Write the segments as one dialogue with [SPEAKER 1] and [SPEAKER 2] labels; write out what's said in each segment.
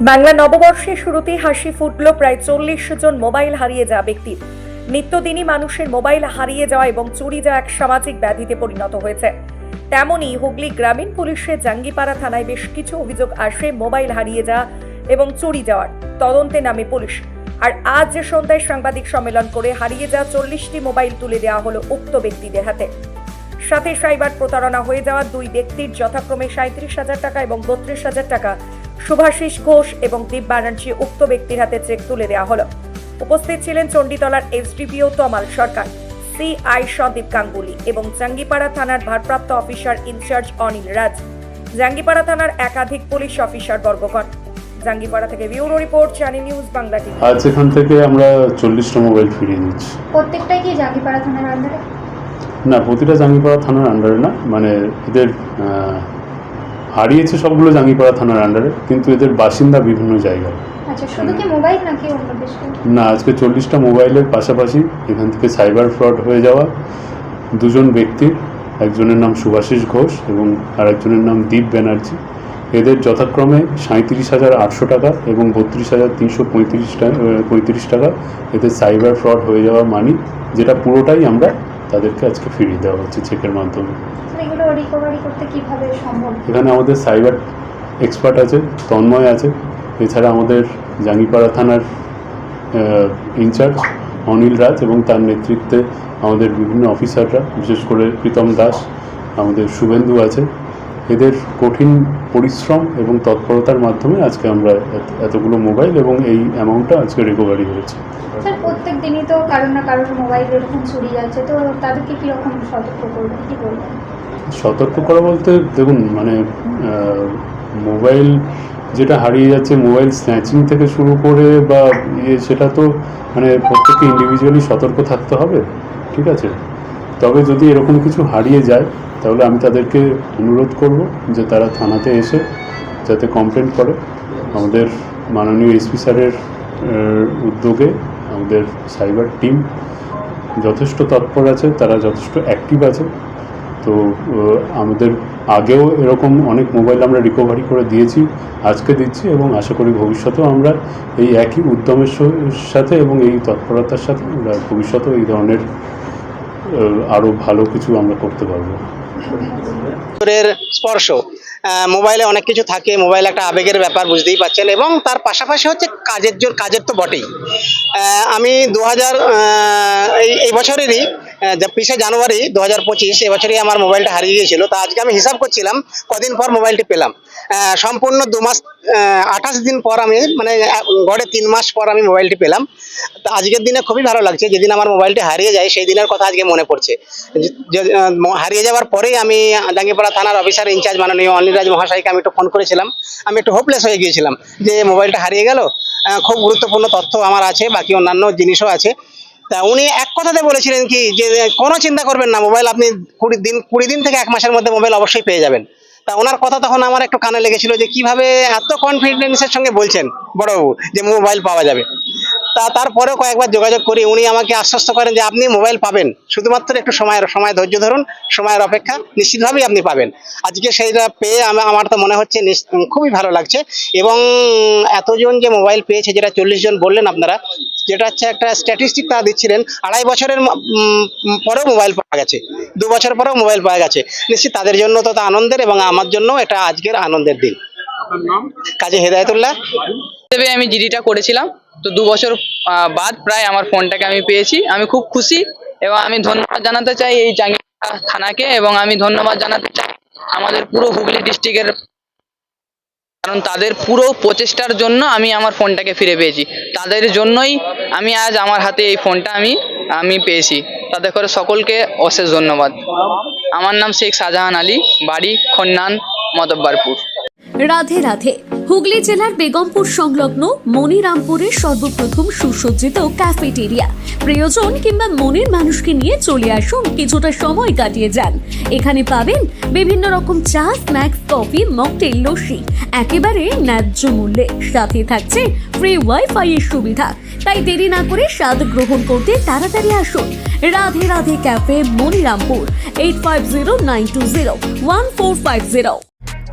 [SPEAKER 1] বাংলা নববর্ষের শুরুতে হাসি ফুটল প্রায় চল্লিশ জন মোবাইল হারিয়ে যাওয়া ব্যক্তির। নিত্যদিনই মানুষের মোবাইল হারিয়ে যাওয়া এবং চুরি যাওয়া এক সামাজিক ব্যাধিতে পরিণত হয়েছে। তেমনই হুগলি গ্রামীণ পুলিশের জাঙ্গিপাড়া থানায় বেশ কিছু অভিযোগ আসে মোবাইল হারিয়ে যাওয়া এবং চুরি যাওয়ার। তদন্তে নামে পুলিশ। আর আজ যে সন্ধ্যায় সাংবাদিক সম্মেলন করে হারিয়ে যাওয়া চল্লিশটি মোবাইল তুলে দেওয়া হলো উক্ত ব্যক্তিদের হাতে। সাথে সাইবার প্রতারণা হয়ে যাওয়া দুই ব্যক্তির যথাক্রমে সাঁত্রিশ হাজার টাকা এবং বত্রিশ হাজার টাকা শুভাশিস ঘোষ এবং দীপ ব্যানার্জি উক্ত ব্যক্তির হাতে চেক তুলে দেওয়া হলো। উপস্থিত ছিলেন চণ্ডীতলার এসডিপিও তমাল সরকার সিআই সদীপ গাঙ্গুলি এবং জাঙ্গিপাড়া থানার ভারপ্রাপ্ত অফিসার ইনচার্জ অনিল রাজ। জাঙ্গিপাড়া থানার একাধিক পুলিশ অফিসার বর্গগণ। জাঙ্গিপাড়া থেকে bureau report channel news Bangla TV.
[SPEAKER 2] আজ এখান থেকে আমরা চল্লিশটা মোবাইল ফিরিয়ে নিচ্ছি।
[SPEAKER 3] প্রত্যেকটাই কি জাঙ্গিপাড়া থানার আন্ডারে
[SPEAKER 2] না প্রতিটা জাঙ্গিপাড়া থানার আন্ডারে না মানে এদের হারিয়েছে সবগুলো জাঙ্গিপাড়া থানার আন্ডারে কিন্তু এদের বাসিন্দা বিভিন্ন জায়গায়।
[SPEAKER 3] আচ্ছা?
[SPEAKER 2] না আজকে চল্লিশটা মোবাইলের পাশাপাশি এখান থেকে সাইবার ফ্রড হয়ে যাওয়া দুজন ব্যক্তির একজনের নাম সুভাষিস ঘোষ এবং আরেকজনের নাম দীপ ব্যানার্জি। এদের যথাক্রমে সাঁত্রিশ হাজার আটশো টাকা এবং বত্রিশ হাজার তিনশো পঁয়ত্রিশ টাকা পঁয়ত্রিশ টাকা এদের সাইবার ফ্রড হয়ে যাওয়া মানি যেটা পুরোটাই আমরা তাদেরকে আজকে ফিরিয়ে দেওয়া হচ্ছে চেকের মাধ্যমে।
[SPEAKER 3] রিকভারি করতে কীভাবে সম্ভব?
[SPEAKER 2] এখানে আমাদের সাইবার এক্সপার্ট আছে তন্ময় আছে এছাড়া আমাদের জাঙ্গিপাড়া থানার ইনচার্জ অনিল রাজ এবং তার নেতৃত্বে আমাদের বিভিন্ন অফিসাররা বিশেষ করে প্রীতম দাস আমাদের শুভেন্দু আছে। এদের কঠিন পরিশ্রম এবং তৎপরতার মাধ্যমে আজকে আমরা এত- এতগুলো মোবাইল এবং এই অ্যামাউন্টটা আজকে রিকভারি হয়েছে।
[SPEAKER 3] স্যার প্রত্যেক দিনই তো কারোর না কারোর মোবাইল এরকম চুরি যাচ্ছে তো তাদেরকে কীরকম সতর্ক করবেন কি বলবেন?
[SPEAKER 2] সতর্ক করা বলতে দেখুন মানে মোবাইল যেটা হারিয়ে যাচ্ছে, মোবাইল স্ন্যাচিং থেকে শুরু করে বা ইয়ে সেটা তো মানে প্রত্যেককে ইন্ডিভিজুয়ালি সতর্ক থাকতে হবে, ঠিক আছে? তবে যদি এরকম কিছু হারিয়ে যায়, তাহলে আমি তাদেরকে অনুরোধ করব যে তারা থানাতে এসে যাতে কমপ্লেন করে। আমাদের মাননীয় এসপি স্যারের উদ্যোগে আমাদের সাইবার টিম যথেষ্ট তৎপর আছে, তারা যথেষ্ট অ্যাক্টিভ আছে। তো আমাদের আগেও এরকম অনেক মোবাইল আমরা রিকভারি করে দিয়েছি, আজকে দিচ্ছি এবং আশা করি ভবিষ্যতেও আমরা এই একই উদ্যমের সাথে এবং এই তৎপরতার সাথে আমরা ভবিষ্যতেও এই ধরনের আরও ভালো কিছু আমরা করতে পারব।
[SPEAKER 4] স্পর্শ। মোবাইলে অনেক কিছু থাকে, মোবাইল একটা আবেগের ব্যাপার, বুঝতেই পারছেন এবং তার পাশাপাশি হচ্ছে কাজের জন্য কাজের তো বটেই। আমি দু এই বছরেরই পিসে জানুয়ারি দু হাজার পঁচিশ এবছরই আমার মোবাইলটা হারিয়ে গিয়েছিল। তা আজকে আমি হিসাব করছিলাম, কদিন পর মোবাইলটি পেলাম। সম্পূর্ণ দু মাস আঠাশ দিন পর আমি মানে গড়ে তিন মাস পর আমি মোবাইলটি পেলাম। তা আজকের দিনে খুবই ভালো লাগছে, যেদিন আমার মোবাইলটি হারিয়ে যায়, সেই দিনের কথা আজকে মনে পড়ছে। হারিয়ে যাওয়ার পরেই আমি জাঙ্গিপাড়া থানার অফিসার ইনচার্জ মাননীয় অনিলরাজ মহাশয়কে আমি একটু ফোন করেছিলাম। আমি একটু হোপলেস হয়ে গিয়েছিলাম যে, মোবাইলটা হারিয়ে গেল। খুব গুরুত্বপূর্ণ তথ্য আমার আছে, বাকি অন্যান্য জিনিসও আছে। তা উনি এক কথাতে বলেছিলেন কি, যে কোনো চিন্তা করবেন না, মোবাইল আপনি কুড়ি দিন কুড়ি দিন থেকে এক মাসের মধ্যে মোবাইল অবশ্যই পেয়ে যাবেন। তা ওনার কথা তখন আমার একটু কানে লেগেছিল যে, কীভাবে এত কনফিডেন্সের সঙ্গে বলছেন বড়বাবু, যে মোবাইল পাওয়া যাবে। তা তারপরেও কয়েকবার যোগাযোগ করি। উনি আমাকে আশ্বস্ত করেন যে আপনি মোবাইল পাবেন। শুধুমাত্র একটু সময়ের সময় ধৈর্য ধরুন সময়ের অপেক্ষা নিশ্চিতভাবেই আপনি পাবেন। আজকে সেইটা পেয়ে আমা- আমার তো মনে হচ্ছে খুবই ভালো লাগছে। এবং এতজন যে মোবাইল পেয়েছে যেটা চল্লিশ জন বললেন আপনারা যেটা হচ্ছে একটা স্ট্যাটিস্টিক তারা দিচ্ছিলেন আড়াই বছরের পরেও মোবাইল পাওয়া গেছে। দু বছর পরেও মোবাইল পাওয়া গেছে। নিশ্চিত তাদের জন্য তো তা আনন্দের এবং আমার জন্য এটা আজকের আনন্দের দিন। কাজী হেদায়তুল্লাহ।
[SPEAKER 5] আমি জিডিটা করেছিলাম। তো দু বছর বাদ প্রায় আমার ফোনটাকে আমি পেয়েছি। আমি খুব খুশি এবং আমি ধন্যবাদ জানাতে চাই এই জাঙ্গিয়া থানাকে এবং আমি ধন্যবাদ জানাতে চাই আমাদের পুরো হুগলি ডিস্ট্রিক্টের, কারণ তাদের পুরো প্রচেষ্টার জন্য আমি আমার ফোনটাকে ফিরে পেয়েছি। তাদের জন্যই আমি আজ আমার হাতে এই ফোনটা আমি আমি পেয়েছি। তাদের করে সকলকে অশেষ ধন্যবাদ। আমার নাম শেখ শাহজাহান আলী, বাড়ি খন্নান মতব্বারপুর
[SPEAKER 6] রাধে রাধে। হুগলি জেলার বেগমপুর সংলগ্ন মনিরামপুরের সর্বপ্রথম সুসজ্জিত ক্যাফেটেরিয়া। প্রিয়জন কিংবা মনের মানুষকে নিয়ে চলে আসুন, কিছুটা সময় কাটিয়ে যান। এখানে পাবেন বিভিন্ন রকম চা, স্ন্যাক্স, কফি, মকটেল, লস্যি, একেবারে ন্যায্য মূল্যে। সাথে থাকছে ফ্রি ওয়াইফাই এর সুবিধা। তাই দেরি না করে স্বাদ গ্রহণ করতে তাড়াতাড়ি আসুন। Radhe Radhe cafe Monirampur eight five zero nine two zero one four five zero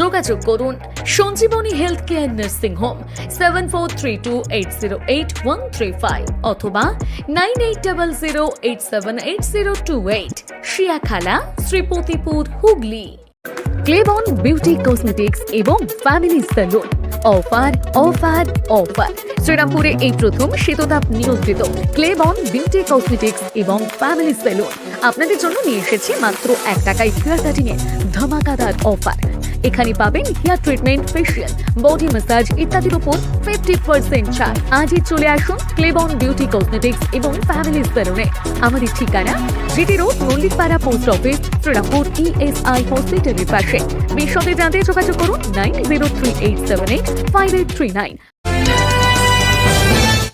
[SPEAKER 6] যোগাযোগ করুন Sanjeevani health care nursing home seven four three two eight zero eight one three five অথবা nine eight zero eight seven eight zero two eight Shiyakhala Sripatipur, Hooghly. ক্লেবন beauty cosmetics এবং family salon offer offer offer. শ্রীরামপুরে এই প্রথম শীততাপ নিয়ন্ত্রিত। ক্লেবন beauty cosmetics এবং family salon আপনাদের জন্য নিয়ে এসেছি মাত্র এক টাকায় হেয়ার কাটিং এর ধামাকাদার অফার। এখানে পাবেন hair treatment facial body massage ইত্যাদির উপর ফিফটি পার্সেন্ট ছাড়। আজই চলে আসুন ক্লেবন বিউটি কসমেটিক্স এবং ফ্যামিলি সেলুনে আমাদের ঠিকানা GT road Mallickpara post office Serampore ESI হসপিটালের পাশে। বিশদে জানতে যোগাযোগ করুন nine zero three eight seven eight five eight three nine